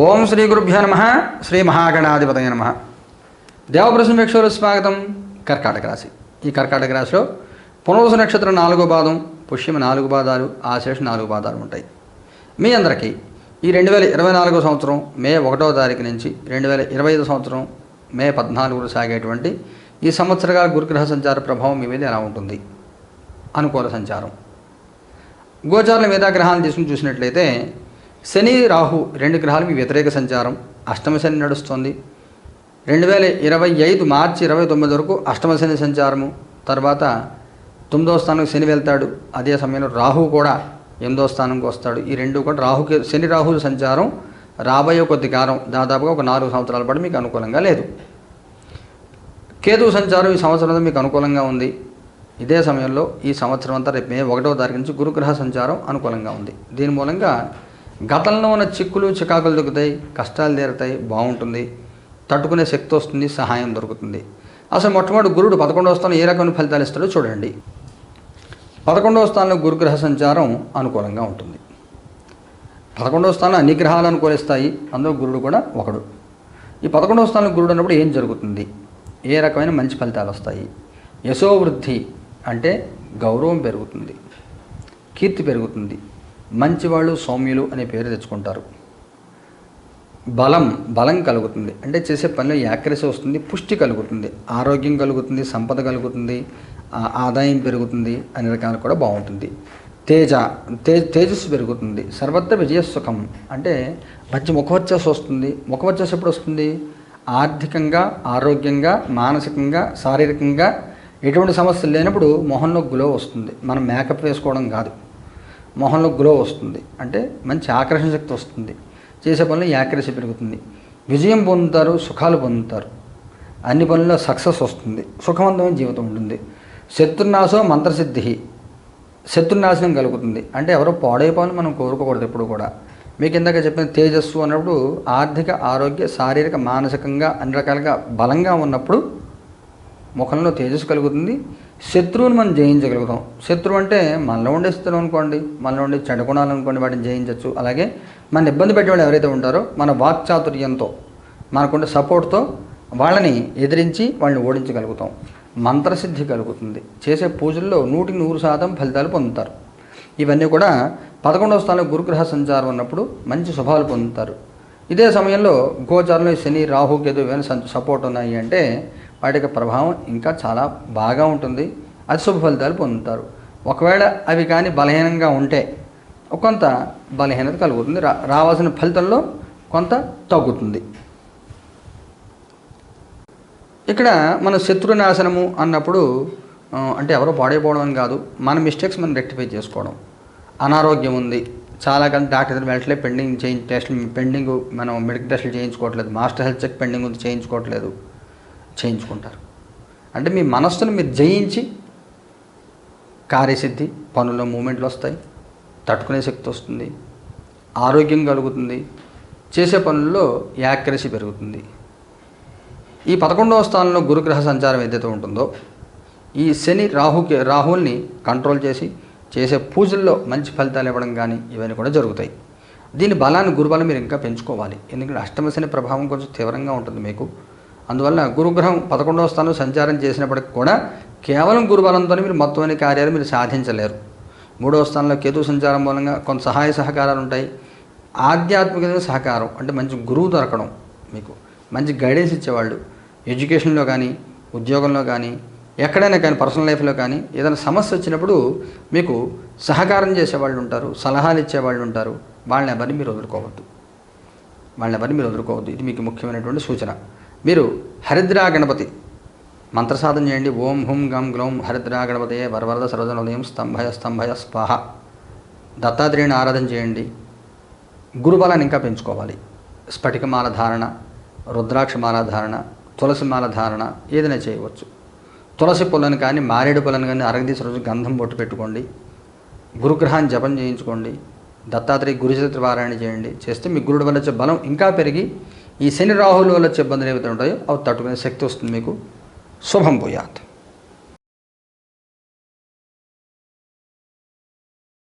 ఓం శ్రీ గురుభ్యో నమ శ్రీ మహాగణాధిపతయ నమ. దేవప్రసం వీక్షకులు స్వాగతం కర్కాటక రాశి. ఈ కర్కాటక రాశిలో పునరుస నక్షత్రం నాలుగో పాదం పుష్యమ నాలుగు పాదాలు ఆశేష నాలుగు పాదాలు ఉంటాయి. మీ అందరికీ ఈ రెండు వేల ఇరవై నాలుగో సంవత్సరం మే ఒకటో తారీఖు నుంచి రెండు వేల ఇరవై ఐదు సంవత్సరం మే పద్నాలుగులో సాగేటువంటి ఈ సంవత్సరకాల గురుగ్రహ సంచార ప్రభావం మీ మీద ఎలా ఉంటుంది? అనుకూల సంచారం. గోచారుల మీద గ్రహాలు తీసుకుని చూసినట్లయితే శని రాహు రెండు గ్రహాలు మీ వ్యతిరేక సంచారం. అష్టమ శని నడుస్తుంది. రెండు వేల ఇరవై ఐదు మార్చి ఇరవై తొమ్మిది వరకు అష్టమ శని సంచారము. తర్వాత తొమ్మిదో స్థానంకి శని వెళ్తాడు. అదే సమయంలో రాహు కూడా ఎనిమిదో స్థానంకి వస్తాడు. ఈ రెండు కూడా రాహుకి శని రాహుల సంచారం రాబోయే కొద్ది కాలం దాదాపుగా ఒక నాలుగు సంవత్సరాల పాటు మీకు అనుకూలంగా లేదు. కేతు సంచారం ఈ సంవత్సరం మీకు అనుకూలంగా ఉంది. ఇదే సమయంలో ఈ సంవత్సరం అంతా రేపు మే ఒకటో తారీఖు నుంచి గురుగ్రహ సంచారం అనుకూలంగా ఉంది. దీని మూలంగా గతంలో ఉన్న చిక్కులు చికాకులు దొరుకుతాయి కష్టాలు తీరుతాయి బాగుంటుంది. తట్టుకునే శక్తి వస్తుంది సహాయం దొరుకుతుంది. అసలు మొట్టమొదటి గురుడు పదకొండవ స్థానం ఏ రకమైన ఫలితాలు ఇస్తాడో చూడండి. పదకొండవ స్థానంలో గురుగ్రహ సంచారం అనుకూలంగా ఉంటుంది. పదకొండవ స్థానం అన్ని గ్రహాలు అనుకూలిస్తాయి అందులో గురుడు కూడా ఒకడు. ఈ పదకొండవ స్థానంలో గురుడు అన్నప్పుడు ఏం జరుగుతుంది? ఏ రకమైన మంచి ఫలితాలు వస్తాయి? యశోవృద్ధి అంటే గౌరవం పెరుగుతుంది కీర్తి పెరుగుతుంది. మంచివాళ్ళు సౌమ్యులు అనే పేరు తెచ్చుకుంటారు. బలం బలం కలుగుతుంది. అంటే చేసే పనిలో యాక్రసి వస్తుంది పుష్టి కలుగుతుంది. ఆరోగ్యం కలుగుతుంది సంపద కలుగుతుంది ఆదాయం పెరుగుతుంది అనే రకాలు కూడా బాగుంటుంది. తేజ తే తేజస్సు పెరుగుతుంది. సర్వత్ర విజయసుఖం అంటే మంచి ముఖవర్చస్సు వస్తుంది. ముఖవర్చస్సు ఎప్పుడు వస్తుంది? ఆర్థికంగా ఆరోగ్యంగా మానసికంగా శారీరకంగా ఎటువంటి సమస్యలు లేనప్పుడు మొహంలో గ్లో వస్తుంది. మనం మేకప్ వేసుకోవడం కాదు. మొహంలో గ్లో వస్తుంది. అంటే మంచి ఆకర్షణ శక్తి వస్తుంది. చేసే పనులు యాక్రసి పెరుగుతుంది. విజయం పొందుతారు సుఖాలు పొందుతారు. అన్ని పనుల్లో సక్సెస్ వస్తుంది. సుఖవంతమైన జీవితం ఉంటుంది. శత్రునాశో మంత్రసిద్ధి. శత్రునాశనం కలుగుతుంది. అంటే ఎవరో పాడైపోవాలని మనం కోరుకోకూడదు ఎప్పుడు కూడా. మీకు ఇందాక చెప్పిన తేజస్సు అన్నప్పుడు ఆర్థిక ఆరోగ్య శారీరక మానసికంగా అన్ని రకాలుగా బలంగా ఉన్నప్పుడు ముఖంలో తేజస్సు కలుగుతుంది. శత్రువుని మనం జయించగలుగుతాం. శత్రువు అంటే మనలో ఉండే శత్రువు అనుకోండి మనలో ఉండే చెడు గుణాలు అనుకోండి వాటిని జయించవచ్చు అలాగే మన ఇబ్బంది పెట్టేవాళ్ళు ఎవరైతే ఉంటారో మన వాక్చాతుర్యంతో మనకుండే సపోర్ట్తో వాళ్ళని ఎదిరించి వాళ్ళని ఓడించగలుగుతాం. మంత్రసిద్ధి కలుగుతుంది. చేసే పూజల్లో నూటికి నూరు శాతం ఫలితాలు పొందుతారు. ఇవన్నీ కూడా పదకొండవ స్థానంలో గురుగ్రహ సంచారం ఉన్నప్పుడు మంచి శుభాలు పొందుతారు. ఇదే సమయంలో గోచారంలో శని రాహు కేతు ఇవన్నీ సపోర్ట్ ఉన్నాయి అంటే వాటి యొక్క ప్రభావం ఇంకా చాలా బాగా ఉంటుంది. అశుభ ఫలితాలు పొందుతారు. ఒకవేళ అవి కానీ బలహీనంగా ఉంటే కొంత బలహీనత కలుగుతుంది. రా రావాల్సిన ఫలితంలో కొంత తగ్గుతుంది. ఇక్కడ మన శత్రునాశనము అన్నప్పుడు అంటే ఎవరో పాడైపోవడం అని కాదు మన మిస్టేక్స్ మనం రెక్టిఫై చేసుకోవడం. అనారోగ్యం ఉంది. చాలా కానీ డాక్టర్ దగ్గర వెంటనే పెండింగ్ చేయి టెస్ట్ పెండింగ్ మనం మెడికల్ టెస్టులు చేయించుకోవట్లేదు. మాస్టర్ హెల్త్ చెక్ పెండింగ్ ఉంది చేయించుకోవట్లేదు. చేయించుకుంటారు. అంటే మీ మనస్సును మీరు జయించి కార్యసిద్ధి పనుల్లో మూమెంట్లు వస్తాయి తట్టుకునే శక్తి వస్తుంది ఆరోగ్యం కలుగుతుంది చేసే పనుల్లో యాక్యురసీ పెరుగుతుంది. ఈ పదకొండవ స్థానంలో గురుగ్రహ సంచారం ఏదైతే ఉంటుందో ఈ శని రాహుకి రాహుల్ని కంట్రోల్ చేసి చేసే పూజల్లో మంచి ఫలితాలు ఇవ్వడం కానీ ఇవన్నీ కూడా జరుగుతాయి. దీని బలాన్ని గురుబలం మీరు ఇంకా పెంచుకోవాలి. ఎందుకంటే అష్టమ శని ప్రభావం కొంచెం తీవ్రంగా ఉంటుంది మీకు. అందువల్ల గురుగ్రహం పదకొండవ స్థానం సంచారం చేసినప్పటికి కూడా కేవలం గురుబలంతోనే మీరు మొత్తం అనే కార్యాలు మీరు సాధించలేరు. మూడవ స్థానంలో కేతు సంచారం మూలంగా కొంత సహాయ సహకారాలు ఉంటాయి. ఆధ్యాత్మిక సహకారం అంటే మంచి గురువు దొరకడం మీకు. మంచి గైడెన్స్ ఇచ్చేవాళ్ళు. ఎడ్యుకేషన్లో కానీ ఉద్యోగంలో కానీ ఎక్కడైనా కానీ పర్సనల్ లైఫ్లో కానీ ఏదైనా సమస్య వచ్చినప్పుడు మీకు సహకారం చేసేవాళ్ళు ఉంటారు. సలహాలు ఇచ్చేవాళ్ళు ఉంటారు. వాళ్ళని ఎవరిని మీరు వదులుకోవద్దు. వాళ్ళని ఎవరిని మీరు వదులుకోవద్దు. ఇది మీకు ముఖ్యమైనటువంటి సూచన. మీరు హరిద్రా గణపతి. మంత్రసాధన చేయండి. ఓం హుం గం గ్లౌం హరిద్రా గణపతే వరవరద సర్వజనోదయం స్తంభయ స్తంభయ స్పాహ. దత్తాత్రేయుని ఆరాధన చేయండి. గురుబలాన్ని ఇంకా పెంచుకోవాలి. స్ఫటికమాల ధారణ రుద్రాక్షమాల ధారణ తులసిమాల ధారణ ఏదైనా చేయవచ్చు. తులసి పొలను కానీ మారేడు పొలను కానీ అరగదీసి రోజు గంధం బొట్టు పెట్టుకోండి. గురుగ్రహాన్ని జపం చేయించుకోండి. దత్తాత్రేయ గురుచరిత్ర పారాయణ చేయండి. చేస్తే మీ గురుడు వల్ల వచ్చే బలం ఇంకా పెరిగి ఈ శని రాహుల వల్ల వచ్చే ఇబ్బందులు ఏవైతే ఉంటాయో అవి తట్టుకునే శక్తి వస్తుంది మీకు. శుభం పోయాత్